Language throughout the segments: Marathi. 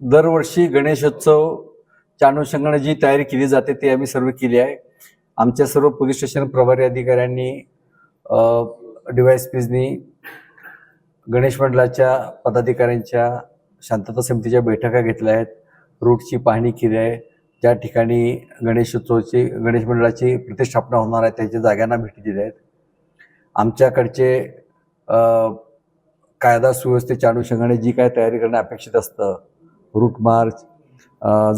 दरवर्षी गणेशोत्सवच्या अनुषंगाने जी तयारी केली जाते ती आम्ही सर्व केली आहे. आमच्या सर्व पोलीस स्टेशन प्रभारी अधिकाऱ्यांनी डिवाइस पीजनी गणेश मंडळाच्या पदाधिकाऱ्यांच्या शांतता समितीच्या बैठका घेतल्या आहेत रूटची पाहणी केली आहे. ज्या ठिकाणी गणेशोत्सवाची गणेश मंडळाची प्रतिष्ठापना होणार आहे त्याच्या जागांना भेटी दिल्या आहेत. आमच्याकडचे कायदा सुव्यवस्थेच्या अनुषंगाने जी काय तयारी करणं अपेक्षित असतं रूट मार्च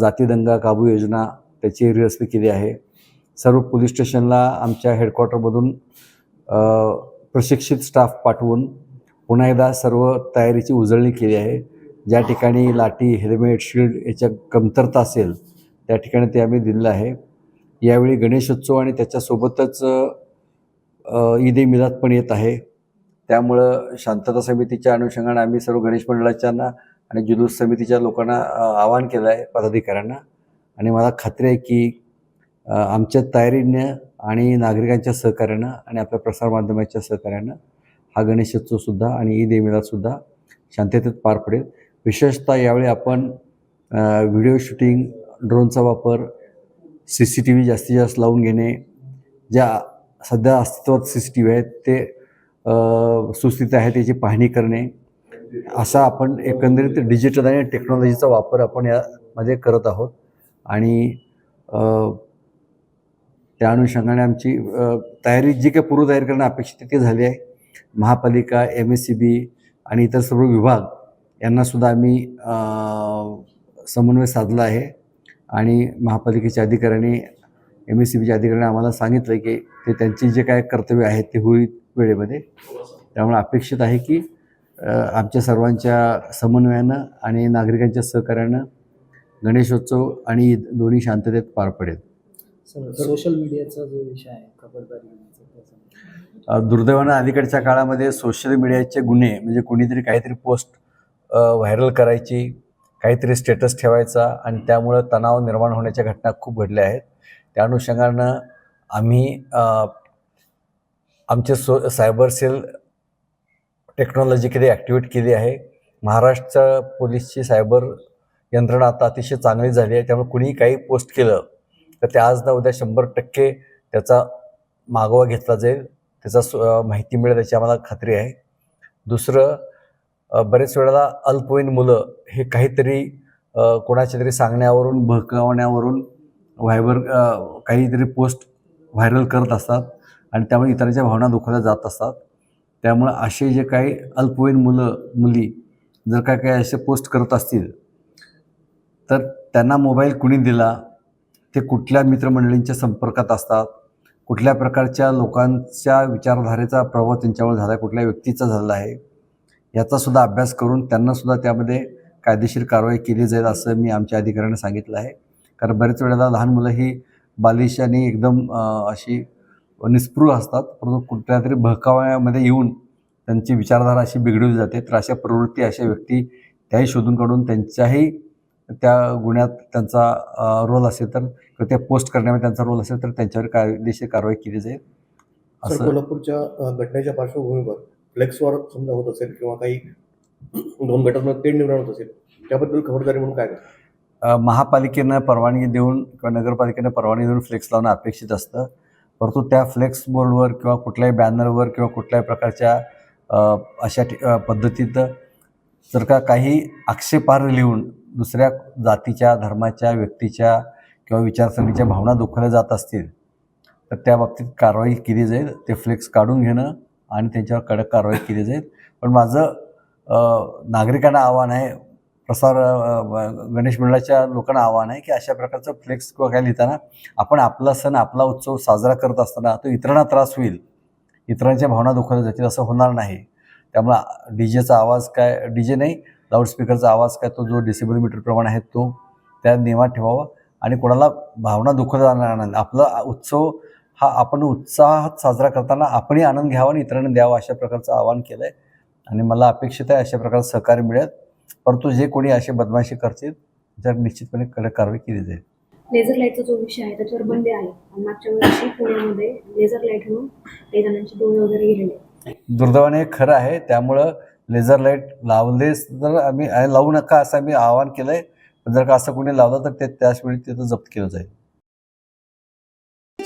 जाती दंगा काबू योजना त्याची रिहर्सल केली आहे. सर्व पोलीस स्टेशनला आमच्या हेडक्वार्टरमधून प्रशिक्षित स्टाफ पाठवून पुन्हा एकदा सर्व तयारीची उजळणी केली आहे. ज्या ठिकाणी लाठी हेल्मेट शिल्ड याच्या कमतरता असेल त्या ठिकाणी ते आम्ही दिलेलं आहे. यावेळी गणेशोत्सव आणि त्याच्यासोबतच ईद ए मिलाद पण येत आहे. त्यामुळं शांतता समितीच्या अनुषंगाने आम्ही सर्व गणेश मंडळाच्यांना आणि जुलूस समितीच्या लोकांना आवाहन केलं आहे पदाधिकाऱ्यांना. आणि मला खात्री आहे की आमच्या तयारीनं आणि नागरिकांच्या सहकार्यानं आणि आपल्या प्रसारमाध्यमाच्या सहकार्यानं हा गणेशोत्सवसुद्धा आणि ईद ए शांततेत पार पडेल. विशेषतः यावेळी आपण व्हिडिओ शूटिंग ड्रोनचा वापर सी सी टी व्ही जास्तीत जास्त लावून घेणे ज्या सध्या अस्तित्वात सी सी टी व्ही आहेत ते सुस्थित आहे त्याची पाहणी करणे असा आपण एकंदरीत डिजिटल आणि टेक्नॉलॉजीचा वापर आपण यामध्ये करत आहोत. आणि त्या अनुषंगाने आमची तयारी जी काही पूर्वतयारी करणं अपेक्षित ती झाली आहे. महापालिका एम एस सी बी आणि इतर सर्व विभाग यांनासुद्धा आम्ही समन्वय साधला आहे. आणि महापालिकेच्या अधिकाऱ्यांनी एम एस सी बीच्या अधिकाऱ्यांनी आम्हाला सांगितलं की ते त्यांची जे काय कर्तव्य आहेत ते होईल वेळेमध्ये. त्यामुळे अपेक्षित आहे की आमच्या सर्वांच्या समन्वयानं आणि नागरिकांच्या सहकार्यानं गणेशोत्सव आणि दोन्ही शांततेत पार पडेल. सोशल मीडियाचा जो विषय आहे खबरदारी दुर्दैवानं अलीकडच्या काळामध्ये सोशल मीडियाचे गुन्हे म्हणजे कोणीतरी काहीतरी पोस्ट व्हायरल करायची काहीतरी स्टेटस ठेवायचा आणि त्यामुळं तणाव निर्माण होण्याच्या घटना खूप घडल्या आहेत. त्या अनुषंगानं आम्ही आमचे so cyber cell technologically activate केली आहे. महाराष्ट्र पोलीसची सायबर यंत्रणा आता अतिशय चांगली झाली आहे. त्यामुळे कुणीही काही पोस्ट केलं तर ते आज ना उद्या शंभर टक्के त्याचा मागोवा घेतला जाईल. त्याचा सु माहिती मिळेल याची आम्हाला खात्री आहे. दुसरं बरेच वेळेला अल्पवयीन मुलं हे काहीतरी कोणाच्या तरी सांगण्यावरून भकावण्यावरून व्हायबर काहीतरी पोस्ट व्हायरल करत असतात आणि त्यामुळे इतरांच्या भावना दुखवल्या जात असतात. त्यामुळं असे जे काही अल्पवयीन मुलं मुली जर काय काही असे पोस्ट करत असतील तर त्यांना मोबाईल कुणी दिला? ते कुठल्या मित्रमंडळींच्या संपर्कात असतात? कुठल्या प्रकारच्या लोकांच्या विचारधारेचा प्रभाव त्यांच्यावर झाला आहे कुठल्या व्यक्तीचा झाला आहे? याचासुद्धा अभ्यास करून त्यांनासुद्धा त्यामध्ये कायदेशीर कारवाई केली जाईल असं मी आमच्या अधिकाऱ्यांना सांगितलं आहे. कारण बरेच वेळेला लहान मुलं ही बालिश आणि एकदम अशी निस्पृह असतात परंतु कुठल्या तरी बहकाव्यामध्ये येऊन त्यांची विचारधारा अशी बिघडवली जाते. तर अशा प्रवृत्ती अशा व्यक्ती त्याही शोधून काढून त्यांच्याही त्या गुन्ह्यात त्यांचा रोल असेल तर किंवा त्या पोस्ट करण्यामध्ये त्यांचा रोल असेल तर त्यांच्यावर कायदेशीर कारवाई केली जाईल. असं कोल्हापूरच्या घटनेच्या पार्श्वभूमीवर फ्लेक्सवर समजा होत असेल किंवा काही दोन गटांमध्ये तेढ निर्माण होत असेल त्याबद्दल खबरदारी म्हणून काय महापालिकेनं परवानगी देऊन किंवा नगरपालिकेनं परवानगी देऊन फ्लेक्स लावणं अपेक्षित असतं. परंतु त्या फ्लेक्स बोर्डवर किंवा कुठल्याही बॅनरवर किंवा कुठल्याही प्रकारच्या अशा पद्धतीत जर का काही आक्षेपार्ह लिहून दुसऱ्या जातीच्या धर्माच्या व्यक्तीच्या किंवा विचारसरणीच्या भावना दुखवल्या जात असतील तर त्या बाबतीत कारवाई केली जाईल. ते फ्लेक्स काढून घेणं आणि त्यांच्यावर कडक कारवाई केली जाईल. पण माझं नागरिकांना आव्हान आहे प्रसार गणेश मंडळाच्या लोकांना आव्हान आहे की अशा प्रकारचं फ्लेक्स किंवा काय लिहिताना आपण आपला सण आपला उत्सव साजरा करत असताना तो इतरांना त्रास होईल. इतरांच्या भावना दुखावल्या जातील असं होणार नाही. त्यामुळं डी जेचा आवाज काय डी जे नाही लाऊडस्पीकरचा आवाज काय तो जो डिसेबल मीटरप्रमाणे आहे तो त्या नियमात ठेवावा आणि कोणाला भावना दुखवल्या जाणार नाही. आपला उत्सव हा आपण उत्साहात साजरा करताना आपणही आनंद घ्यावा आणि इतरांना द्यावा अशा प्रकारचं आवाहन केलं आहे आणि मला अपेक्षित आहे अशा प्रकारचं सहकार्य मिळेल. परंतु जे कोणी असे बदमाशी करतील तर निश्चितपणे कडक कारवाई केली जाईल. लेझर लाईटचा जो विषय आहे त्याच्यावर बंदी आहे. आणि मागच्या वर्षी पुण्यामध्ये लेझर लाइट म्हणून काही जणांचे डोळे वगैरे गेलेले. दुर्दैवाने हे खरं आहे. त्यामुळं लेझर लाइट लावलेच तर आम्ही लावू नका असं आम्ही आवाहन केलं आहे पण जर का असं कोणी लावलं तर ते त्याचवेळी तिथं जप्त केलं जाईल.